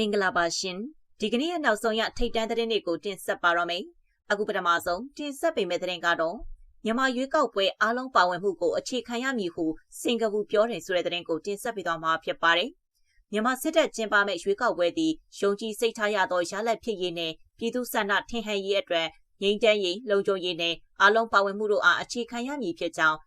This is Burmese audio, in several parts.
မင်္ဂလာပါရှင်ဒီကနေ့ရဲ့နောက်ဆုံးရထိတ်တန်းသတင်းတွေကိုတင်ဆက်ပါတော့မယ်အခုပထမဆုံးတင်ဆက်ပေးမယ့်သတင်းကတော့မြန်မာရွေးကောက်ပွဲအားလုံးပါဝင်မှုကိုအခြေခံရမည်ဟုစင်ကာပူပြောတယ်ဆိုတဲ့သတင်းကိုတင်ဆက်ပေးသွားမှာဖြစ်ပါတယ်မြန်မာစစ်တပ်ကျင်းပမဲ့ရွေးကောက်ပွဲသည်ယုံကြည်စိတ်ထားရသောရလဒ်ဖြစ်ရေးနဲ့ပြည်သူ့ဆန္ဒထင်ဟန်ရေးအတွက်ငြိမ်းချမ်းရေးလုံခြုံရေးနဲ့အားလုံးပါဝင်မှုတို့အားအခြေခံရမည်ဖြစ်ကြောင်း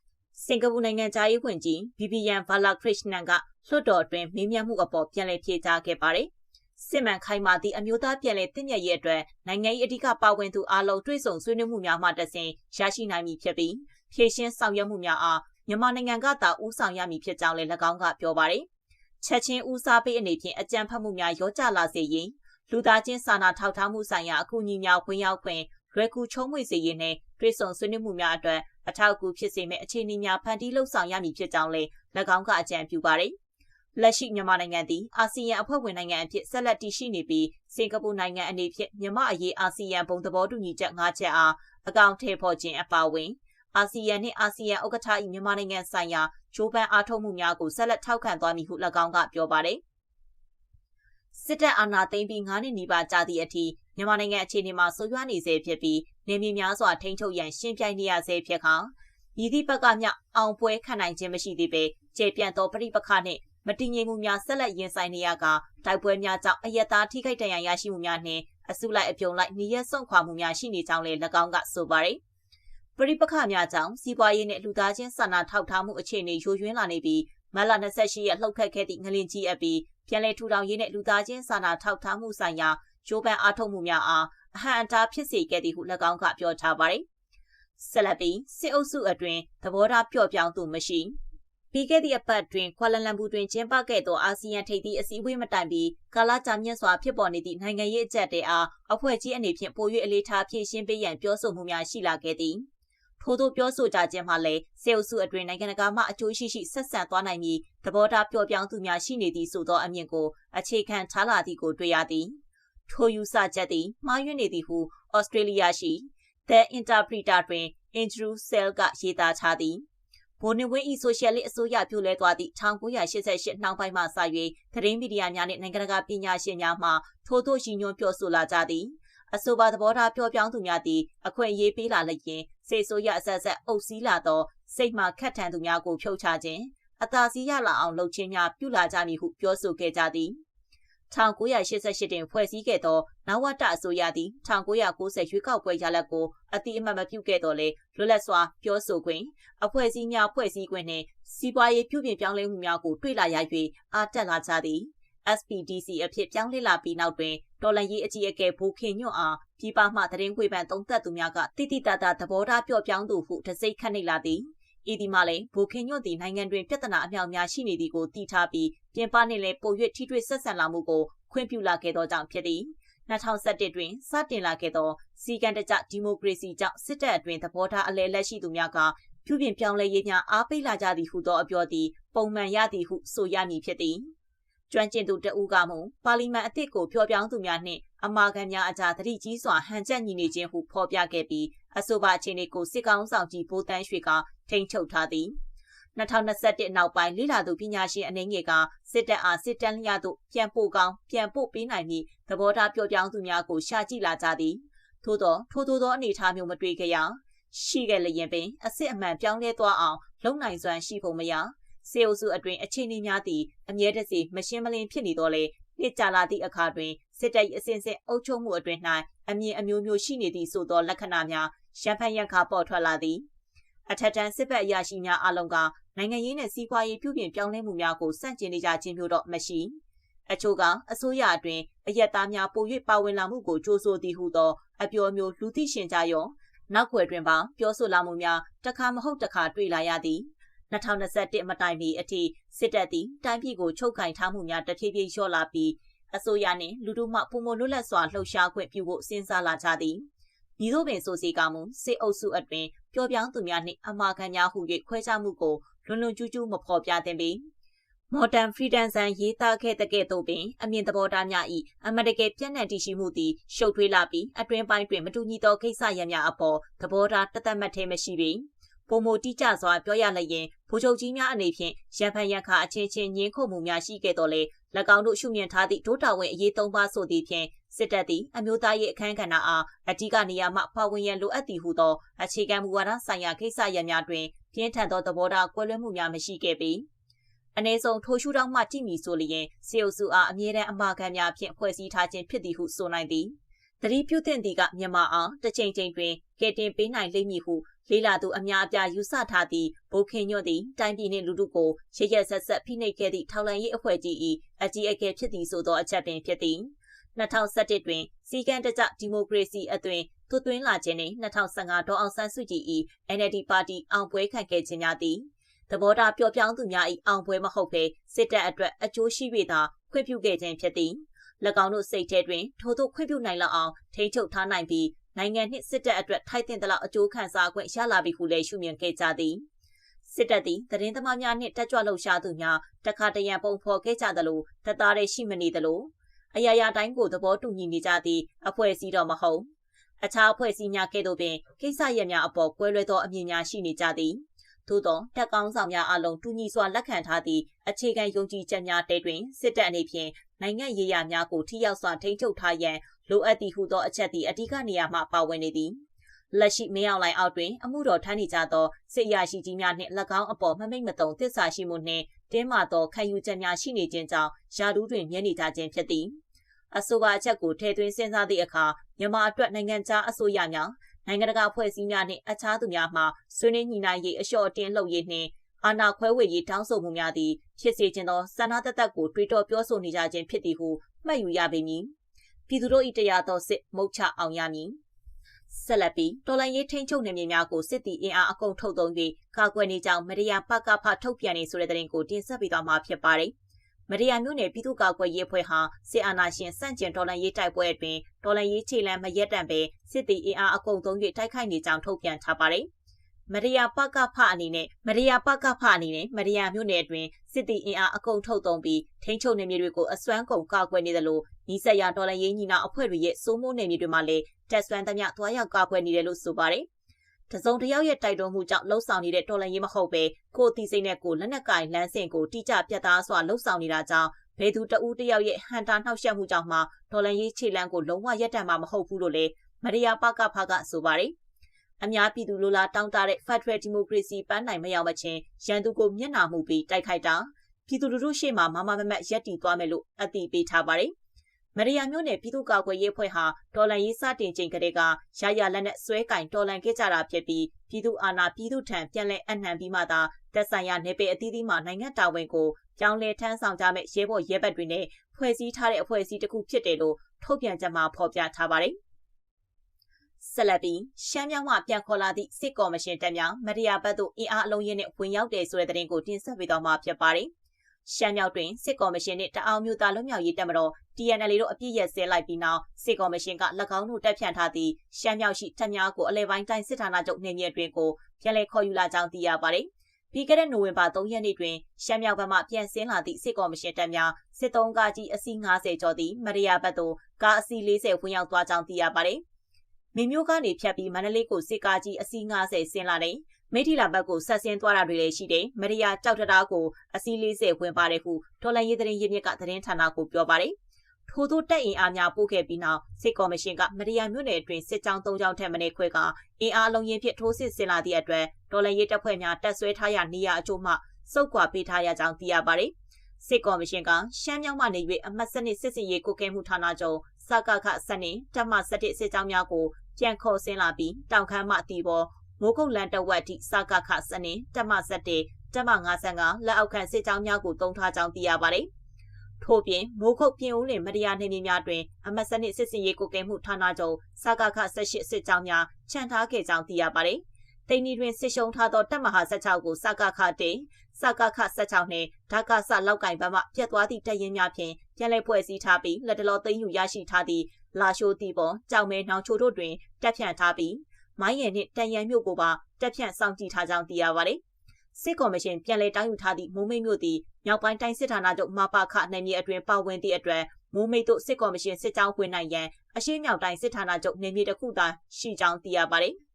စင်ကာပူနိုင်ငံသားရေးဝန်ကြီးဘီဘီယန်ဘာလာခရစ်နန်ကလွှတ်တော်အတွင်းမေးမြန်းမှုအပေါ်ပြန်လည်ဖြေကြားခဲ့ပါတယ်။ စစ်မှန်ခိုင်မာသည့်အမျိုးသားပြည်လဲတည်မြဲရေးအတွက်နိုင်ငံရေးအဓိကပါဝင်သူအားလုံးတွေ့ဆုံဆွေးနွေးမှုများမှတဆင်ရရှိနိုင်မည်ဖြစ်ပြီးဖြည့်ရှင်းဆောင်ရွက်မှုများအားမြန်မာနိုင်ငံကသာဦးဆောင်ရမည်ဖြစ်ကြောင်းလည်း၎င်းကပြောပါတယ်။ချက်ချင်းဦးစားပေးအနေဖြင့်အကြံဖတ်မှုများရောကြလာစေရင်လူသားချင်းစာနာထောက်ထားမှုဆိုင်ရာအကူအညီများဝင်ရောက်ခွင့်လွယ်ကူချုံးမွေစေရေးနဲ့တွေ့ဆုံဆွေးနွေးမှုများအတွက်အထောက်အကူဖြစ်စေမယ့်အခြေအနေများဖန်တီးလှုပ်ဆောင်ရမည်ဖြစ်ကြောင်းလည်း၎င်းကအကြံပြုပါတယ်။ လက်ရှိမြန်မာနိုင်ငံသည်အာဆီယံအဖွဲ့ဝင်နိုင်ငံအဖြစ်ဆက်လက်တည်ရှိနေပြီးစင်ကာပူနိုင်ငံအနေဖြင့်မြန်မာအရေးအာဆီယံဘုံသဘောတူညီချက်၅ချက်အားအကောင့်ထည့်ဖော်ခြင်းအပါအဝင်အာဆီယံနှင့်အာဆီယံဥက္ကဋ္ဌ၏မြန်မာနိုင်ငံဆိုင်ရာဂျိုးပန်းအားထုတ်မှုများကိုဆက်လက်ထောက်ခံသွားမည်ဟု၎င်းကပြောပါတယ်စစ်တပ်အာဏာသိမ်းပြီး9နှစ်နီးပါးကြာသည့်အထိမြန်မာနိုင်ငံအခြေအနေမှာဆိုးရွားနေဆဲဖြစ်ပြီးနေမြေများစွာထိန်းချုပ်ရန်ရှင်းပြိုင်နေရဆဲဖြစ်ခါဤသည့်ဘက်ကမျှအောင်ပွဲခံနိုင်ခြင်းမရှိသေးပေကျေပြန့်သောပြိပခနှင့် မတည်ငြိမ်မှုများဆက်လက်ရင်ဆိုင်နေရကတိုက်ပွဲများကြောင့်အယက်သားထိခိုက်ဒဏ်ရာရရှိမှုများနှင့်အစုလိုက်အပြုံလိုက်နေရစွန့်ခွာမှုများရှိနေကြောင်းလည်း၎င်းကဆိုပါတယ်။ပရိပခများကြောင့်စီးပွားရေးနဲ့လူသားချင်းစာနာထောက်ထားမှုအခြေအနေယိုယွင်းလာနေပြီးမလ28ရက်လှုပ်ခတ်ခဲ့သည့်ငလင်ကြီးအပြီးပြန်လည်ထူထောင်ရေးနဲ့လူသားချင်းစာနာထောက်ထားမှုဆိုင်ရာဂျိုးပန်အားထုတ်မှုများအားအဟံအတားဖြစ်စေခဲ့သည်ဟု၎င်းကပြောထားပါတယ်။ဆက်လက်ပြီးစစ်အုပ်စုအတွင်းသဘောထားပျော့ပြောင်းသူမရှိ ပြီးခဲ့သည့်အပတ်တွင်ကွာလာလမ်ပူတွင်ကျင်းပခဲ့သောအာဆီယံထိပ်သီးအစည်းအဝေးမတိုင်ပြီးကာလာကြာမြင့်စွာဖြစ်ပေါ်နေသည့်နိုင်ငံရေးအကြက်တဲအားအဖွဲ့ကြီးအနေဖြင့်ပို၍အလေးထားဖြည့်ရှင်းပေးရန်ပြောဆိုမှုများရှိလာခဲ့သည်ထို့သောပြောဆိုကြခြင်းမှာလည်းစေအုပ်စုအတွင်းနိုင်ငံတကာမှအကျိုးရှိရှိဆက်ဆံသွားနိုင်ပြီးသဘောထားပျော့ပြောင်းသူများရှိနေသည့်ဆိုသောအမြင်ကိုအခြေခံထားလာသည်ကိုတွေ့ရသည်ထိုယူဆချက်သည်မှားယွင်းနေသည်ဟုဩစတြေးလျရှိ The Interpreter တွင် Andrew Sell ကရေးသားထားသည် ဗိုလ်နေဝင်းဤဆိုရှယ်လစ်အစိုးရပြုလဲသွားသည့်1988နှောင်းပိုင်းမှစ၍သတင်းမီဒီယာများနှင့်နိုင်ငံတကာပညာရှင်များမှထို့သို့ရည်ညွှန်းပြောဆိုလာကြသည်အဆိုပါသဘောထားပြောပြောင်းသူများသည်အခွင့်အရေးပေးလာလျင်စေဆိုရအဆက်ဆက်အုပ်စည်းလာသောစိတ်မှခတ်ထန်သူများကိုဖြုတ်ချခြင်းအသာစီးရလာအောင်လုပ်ခြင်းများပြုလာကြမည်ဟုပြောဆိုခဲ့ကြသည် 1988တွင်ဖွဲ့စည်းခဲ့သောနဝတအစိုးရသည်1990ရွေးကောက်ပွဲရလဒ်ကိုအတိအမှတ်မပြုခဲ့တော့လေလွတ်လပ်စွာပြောဆိုခွင့်အဖွဲ့အစည်းများဖွဲ့စည်းခွင့်နှင့်စီးပွားရေးပြုပြင်ပြောင်းလဲမှုများကိုတွေ့လာရ၍အားတက်လာကြသည် SPDC အဖြစ်ပြောင်းလဲလာပြီးနောက်တွင်တော်လန်ရေးအကြီးအကဲဘူခင်ညွန့်အားပြည်ပမှသတင်းခွေပန်သုံးသက်သူများကတိတိတတ်တာသဘောထားပြော့ပြောင်းသူဟုတစိမ့်ခတ်နေလာသည် ဤဒီမှာလည်းဘူခင်ညွန့်သည်နိုင်ငံတွင်ပြဿနာအမြောက်များရှိနေသည်ကိုသိထားပြီးပြင်ပနှင့်လည်းပို၍ထိတွေ့ဆက်ဆံလာမှုကိုခွင့်ပြုလာခဲ့သောကြောင့်ဖြစ်သည်2011တွင်စတင်လာခဲ့သောစီကံတကြဒီမိုကရေစီကြောင့်စစ်တပ်အတွင်းသဘောထားအလဲလက်ရှိသူများကပြုပြင်ပြောင်းလဲရေးများအားပေးလာကြသည်ဟုသောအပြောသည်ပုံမှန်ရသည်ဟုဆိုရမည်ဖြစ်သည်ကျွမ်းကျင်သူတဦးကမူပါလီမန်အသစ်ကိုဖျော်ပြောင်းသူများနှင့်အမာခံများအကြားတတိကြီးစွာဟန်ချက်ညီနေခြင်းဟုဖော်ပြခဲ့ပြီး အဆိုပါအခြေအနေကိုစစ်ကောင်းဆောင်ကြီးဘိုးတန်းရွှေကထိန်းချုပ်ထားသည်2021နောက်ပိုင်းလိလာသူပညာရှင်အနေငယ်ကစစ်တပ်အားစစ်တမ်းလျသို့ပြန်ပို့ကောင်းပြန်ပို့ပေးနိုင်ပြီးသဘောထားပြောပြောင်းသူများကိုရှာကြည့်လာကြသည်ထို့သောထို့သောသောအနေအထားမျိုးမတွေ့ကြရရှိခဲ့လျင်ပင်အစစ်အမှန်ပြောင်းလဲသွားအောင်လုံနိုင်စွမ်းရှိဖို့မရစေအုပ်စုအတွင်အခြေအနေများသည့်အမြဲတစေမရှင်းမလင်းဖြစ်နေတော့လေနှစ်ကြာလာသည့်အခါတွင်စစ်တပ်၏အစဉ်စဉ်အုပ်ချုပ်မှုအတွင်၌အမြင်အမျိုးမျိုးရှိနေသည့်ဆိုသောလက္ခဏာများ ရန်ဖန်ရန်ခါပေါ်ထွက်လာသည်အထက်တန်းစစ်ဘက်အရာရှိများအလုံးကနိုင်ငံရေးနဲ့စီးပွားရေးပြုပြင်ပြောင်းလဲမှုများကိုစန့်ကျင်နေကြခြင်းမျိုးတော့မရှိအချို့ကအစိုးရအတွင်းအယက်သားများပို၍ပါဝင်လာမှုကိုကြိုးဆိုသည်ဟုသောအပြောမျိုးလူသိရှင်ကြရောနောက်ွယ်တွင်ပါပြောဆိုလာမှုများတခါမဟုတ်တခါတွေ့လာရသည်2021မတိုင်မီအထိစစ်တပ်သည်တိုင်းပြည်ကိုချုပ်ကင်ထားမှုများတဖြည်းဖြည်းလျော့လာပြီးအစိုးရနှင့်လူထုမှပုံမလွတ်လပ်စွာလှုပ်ရှားခွင့်ပြုဖို့စဉ်းစားလာကြသည် မိတို့ပင်ဆိုစီကမူစစ်အုပ်စုအတွင်ပျော်ပြောင်းသူများနှင့်အမာခံများဟု၍ခွဲခြားမှုကိုလွန်လွန်ကျူးကျူးမဖော်ပြသင့်ပေ။ Modern Freedom ဆန်ရေးသားခဲ့တဲ့ကဲ့သို့ပင်အမြင်သဘောထားများ၏အမတကယ်ပြန့်နှံ့တည်ရှိမှုသည်ရှုပ်ထွေးလာပြီးအတွင်းပိုင်းတွင်မတူညီသောကိစ္စရပ်များအပေါ်သဘောထားတသက်မှတ်သေးမရှိပေ။ပုံမတိကျစွာပြောရလျင်ဗိုလ်ချုပ်ကြီးများအနေဖြင့်ရန်ဖန်ရန်ခါအချင်းချင်းညင်းခုန်မှုများရှိခဲ့တော်လဲ၎င်းတို့ရှုမြင်ထားသည့်ဒုတာဝန်အရေးသုံးပါးဆိုသည့်ဖြင့် စစ်တပ်သည်အမျိုးသားရေးအခမ်းကဏ္ဍအားအဓိကနေရာမှပါဝင်ရန်လိုအပ်သည်ဟုသောအခြေခံမူဝါဒဆိုင်ရာကိစ္စရပ်များတွင်ပြင်းထန်သောသဘောထားကွဲလွဲမှုများမရှိခဲ့ပေအ ਨੇ ဆုံးထိုရှုထောင့်မှကြည့်မည်ဆိုလျင်စေအုပ်စုအားအမြဲတမ်းအမှားခံများဖြင့်ဖွဲ့စည်းထားခြင်းဖြစ်သည်ဟုဆိုနိုင်သည်တတိပြုသင့်သည်ကမြန်မာအောင်တစ်ချိန်ချိန်တွင်ကဲတင်ပေးနိုင်လိမ့်မည်ဟုလေးလာသူအများအပြားယူဆထားသည့်ဘိုခင်ညွတ်သည်တိုင်းပြည်နှင့်လူထုကိုရရဆက်ဆက်ဖိနှိပ်ခဲ့သည့်ထောက်လှမ်းရေးအဖွဲ့ကြီး၏အကြီးအကဲဖြစ်သည်ဆိုသောအချက်ပင်ဖြစ်သည် 2017တွင်စီကံတကြဒီမိုကရေစီအသွင်သွတ်သွင်းလာခြင်းနှင့်2015ဒေါ်အောင်ဆန်းစုကြည်၏ NLD ပါတီအောင်ပွဲခံခဲ့ခြင်းများသည်သဘောထားပျော့ပြောင်းသူများ၏အောင်ပွဲမဟုတ်ဘဲစစ်တပ်အတွက်အကျိုးရှိ၍သာခွင့်ပြုခဲ့ခြင်းဖြစ်သည်၎င်းတို့စိတ်ထဲတွင်ထို့သို့ခွင့်ပြုနိုင်လောက်အောင်ထိန်းချုပ်ထားနိုင်ပြီးနိုင်ငံနှင့်စစ်တပ်အတွက်ထိုက်တင်သလောက်အကျိုးခံစား권ရလာပြီဟုလည်းရှုမြင်ခဲ့ကြသည်စစ်တပ်သည်သတင်းသမားများနှင့်တက်ကြွလှုပ်ရှားသူများတခါတရံပုံဖော်ခဲ့ကြသလိုတသားတည်းရှိမနေသလို အရာရာတိုင်းကိုသဘောတူညီနေကြသည့်အဖွဲ့အစည်းတော်မဟုတ်အခြားအဖွဲ့အစည်းများကဲ့သို့ပင်ကိစ္စရပ်များအပေါ်ကွဲလွဲသောအမြင်များရှိနေကြသည်သို့သောတက်ကောင်းဆောင်များအလုံးတူညီစွာလက်ခံထားသည့်အခြေခံယုံကြည်ချက်များတဲတွင်စစ်တပ်အနေဖြင့်နိုင်ငံရေးရာများကိုထိရောက်စွာထိန်းချုပ်ထားရန်လိုအပ်သည့်ဟုသောအချက်သည်အဓိကနေရာမှပါဝင်နေသည်လက်ရှိမင်းအောင်လိုင်အောက်တွင်အမှုတော်ထမ်းနေကြသောစစ်ရရှိကြီးများနှင့်၎င်းအပေါ်မမိတ်မတုံသစ္စာရှိမှုနှင့် တင်းမာသောခံယူချက်များရှိနေခြင်းကြောင့်ယာဒူးတွင်မြဲနေကြခြင်းဖြစ်သည်အဆိုပါအချက်ကိုထည့်သွင်းစဉ်းစားသည့်အခါမြန်မာအတွက်နိုင်ငံခြားအစိုးရများနိုင်ငံတကာဖွဲ့စည်းများနှင့်အခြားသူများမှဆွေးနွေးညှိနှိုင်းရေးအလျှော့အတင်းလုပ်ရေးနှင့်အာဏာခွဲဝေရေးတောင်းဆိုမှုများသည်ဖြစ်စေခြင်းသောစန္ဒတသက်ကိုတွေးတောပြောဆိုနေကြခြင်းဖြစ်သည်ဟုမှတ်ယူရပေမည်ပြည်သူတို့၏တရားတော်စစ်မုတ်ချအောင်ရမည် ဆက်လက်ပြီးတော်လိုင်းရေးထိန်ချုပ်နေမြေများကိုစစ်တီအင်အားအကုန်ထုတ်သုံးပြီးကာကွယ်နေကြောင်းမရိယာပကဖထုတ်ပြန်နေဆိုတဲ့တဲ့ရင်ကိုတင်ဆက်ပေးသွားမှာဖြစ်ပါတယ်။မရိယာမြို့နယ်ပြည်သူ့ကာကွယ်ရေးအဖွဲ့ဟာစစ်အာဏာရှင်စန့်ကျင်တော်လှန်ရေးတိုက်ပွဲအတွင်းတော်လှန်ရေးခြေလှမ်းမရက်တန့်ပဲစစ်တီအင်အားအကုန်သုံး၍တိုက်ခိုက်နေကြောင်းထုတ်ပြန်ထားပါတယ်။ မရိယာပကဖအနေနဲ့မရိယာပကဖအနေနဲ့မရိယာမြို့နယ်အတွင်းစစ်တီအင်အားအကုန်ထုတ်သုံးပြီးထိန်းချုပ်နေမြေတွေကိုအစွမ်းကုန်ကာကွယ်နေတယ်လို့ဤဆက်ရဒေါ်လာရင်းညီနာအဖွဲ့တွေရဲ့စိုးမိုးနေမြေတွေမှာလည်းတက်ဆွမ်းသမျှသွားရောက်ကာကွယ်နေတယ်လို့ဆိုပါတယ်။တစုံတယောက်ရဲ့တိုက်တွန်းမှုကြောင့်လှုပ်ဆောင်နေတဲ့တော်လှန်ရေးမဟုတ်ပဲကိုယ်တီစိတ်နဲ့ကိုလက်နက်ကင်လမ်းစဉ်ကိုတိကျပြတ်သားစွာလှုပ်ဆောင်နေတာကြောင့်ဘယ်သူတဦးတယောက်ရဲ့ဟန်တာနှောက်ယှက်မှုကြောင့်မှဒေါ်လာရေးခြေလမ်းကိုလုံးဝရပ်တန့်မှာမဟုတ်ဘူးလို့လည်းမရိယာပကဖကဆိုပါတယ်။ အများပြည်သူလိုလားတောင်းတတဲ့ Federal Democracy ပန်းနိုင်မရောက်မချင်းရန်သူကိုမျက်နှာမှုပြီးတိုက်ခိုက်တာပြည်သူလူထုရှေ့မှာမမမမတ်ရက်တီသွားမယ်လို့အသိပေးထားပါတယ်။မရိယာမျိုးနယ်ပြည်သူ့ကာကွယ်ရေးအဖွဲ့ဟာတော်လန်ရေးစတင်ချိန်ကလေးကရရလက်နဲ့ဆွဲကင်တော်လန်ခဲ့ကြတာဖြစ်ပြီးပြည်သူအာဏာပြည်သူထံပြန်လည်အနှံပြီးမှသာတက်ဆိုင်ရာနေပေအသီးသီးမှနိုင်ငံတာဝန်ကိုပြောင်းလဲထမ်းဆောင်ကြမဲ့ရဲဘော်ရဲဘက်တွေနဲ့ဖွဲ့စည်းထားတဲ့အဖွဲ့အစည်းတစ်ခုဖြစ်တယ်လို့ထုတ်ပြန်ချက်မှာဖော်ပြထားပါတယ်။ ဆက်လက်ပြီးရှမ်းမြောက်မှပြန်ခေါ်လာသည့်စစ်ကော်မရှင်တပ်များမတရားဘက်သို့အင်အားအလုံးရင်းနဲ့ဝင်ရောက်တယ်ဆိုတဲ့သတင်းကိုတင်ဆက်ပေးသွားမှာဖြစ်ပါတယ်။ရှမ်းမြောက်တွင်စစ်ကော်မရှင်နှင့်တအောင်မျိုးသားလွတ်မြောက်ရေးတပ်မတော် TNL တို့အပြည့်ရဆဲလိုက်ပြီးနောက်စစ်ကော်မရှင်က၎င်းတို့တပ်ဖြန့်ထားသည့်ရှမ်းမြောက်ရှိတပ်များကိုအလဲပိုင်းတိုင်းစစ်ဌာနချုပ်နေမြေအတွင်းကိုပြန်လည်ခေါ်ယူလာကြောင်းသိရပါတယ်။ပြီးခဲ့တဲ့နိုဝင်ဘာ3ရက်နေ့တွင်ရှမ်းမြောက်ဘက်မှပြန်ဆင်းလာသည့်စစ်ကော်မရှင်တပ်များစစ်တုံးကားကြီးအစီး90ကျော်သည့်မရိယာဘက်သို့ကားအစီး40ဝင်ရောက်သွားကြောင်းသိရပါတယ်။ မင်းမျိုးကနေဖြတ်ပြီးမန္တလေးကိုစစ်ကားကြီးအစီး90ဆင်းလာတယ်။မိထီလာဘက်ကိုဆက်ဆင်းသွားတာတွေလည်းရှိတယ်။မရိယာကြောက်တတားကိုအစီး40ဝင်ပါတယ်ဟုဒေါ်လာရေးသတင်းရင်းမြစ်ကသတင်းဌာနကိုပြောပါတယ်။ထို့သောတက်အင်အားများပို့ခဲ့ပြီးနောက်စစ်ကော်မရှင်ကမရိယာမြို့နယ်အတွင်းစစ်ကြောင်း၃ကြောင်းထက်မနည်းခွဲကအင်အားလုံးရင်းဖြင့်ထိုးစစ်ဆင်လာသည့်အတွက်ဒေါ်လာရေးတပ်ဖွဲ့များတပ်ဆွဲထားရနေရအချို့မှစုပ်ကွာပေးထားရကြောင်းသိရပါတယ်။စစ်ကော်မရှင်ကရှမ်းမြောက်မှနေ၍အမတ်စနစ်စစ်စင်ရေးကိုကဲမှုဌာနချုပ်စကခစနစ်တပ်မ7စစ်ကြောင်းများကို ပြန်ခေါ်ဆင်းလာပြီးတောင်ခမ်းမှအတီပေါ်မိုးကုတ်လန်တဝက်ထိစကခစနစ်တက်မ7တက်မ55လက်အောက်ခံစစ်ကြောင်းများကိုတုံးထားကြောင်းသိရပါတယ်။ထို့ပြင်မိုးခုတ်ပြင်ဦးလင်မတရားနေမြေများတွင်အမတ်စနစ်စစ်စင်ရေးကိုကဲမှုဌာနချုပ်စကခ18စစ်ကြောင်းများခြံထားခဲ့ကြောင်းသိရပါတယ်။တိန်နီတွင်စစ်ရှုံးထားသောတပ်မဟာ16ကိုစကခ1စကခ16နှင့်ဓာကဆလောက်ကင်ဘက်မှပြတ်သွားသည့်တပ်ရင်းများဖြင့်ပြန်လည်ဖွဲ့စည်းထားပြီးလက်တလောသိမ်းယူရရှိထားသည့် လာရှိုးတီပေါ်ကြောင်မဲနောင်ချိုတို့တွင်တက်ဖြန့်ထားပြီးမိုင်းရည်နှင့်တန်ရန်မြို့ကိုပါတက်ဖြန့်စောင့်ကြည့်ထားကြောင်းသိရပါတယ်။စစ်ကော်မရှင်ပြန်လည်တောင်းယူထားသည့်မိုးမိတ်မြို့သည်မြောက်ပိုင်းတိုင်းစစ်ဌာနချုပ်မပါခနယ်မြေအတွင်ပါဝင်သည့်အတွက်မိုးမိတ်တို့စစ်ကော်မရှင်စစ်ကြောင်းဝင်နိုင်ရန်အရှေ့မြောက်တိုင်းစစ်ဌာနချုပ်နယ်မြေတစ်ခုသာရှိကြောင်းသိရပါတယ်။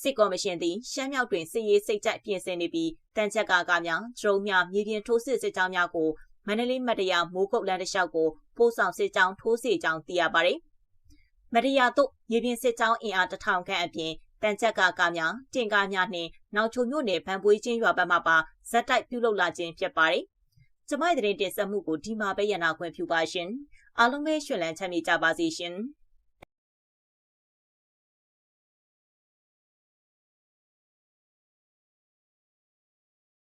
စစ်ကော်မရှင်သည်ရှမ်းမြောက်တွင်စစ်ရေးစိတ်ကြိုက်ပြင်ဆင်နေပြီးတန်ချက်ကကများဒရုန်းများမြေပြင်ထိုးစစ်စစ်ကြောင်းများကို မန္တလေးမတရားမိုးကုတ်လမ်းတစ်လျှောက်ကိုပို့ဆောင်စစ်ကြောင်းထိုးစီကြောင်းသိရပါတယ်။မတရားတို့မြေပြင်စစ်ကြောင်းအင်အားတထောင်ခန့်အပြင်တန်ချက်ကားကားများတင်ကားများနှင့်နောက်ချုံမြို့နယ်ဗန်ပွေးချင်းရွာဘက်မှပါဇက်တိုက်ပြုလုပ်လာခြင်းဖြစ်ပါတယ်။ကျမရဲ့တင်ဆက်မှုကိုဒီမှာပဲရနာခွင့်ပြုပါရှင်။အားလုံးပဲရှင်လန်းချမ်းမြေကြပါစေရှင်။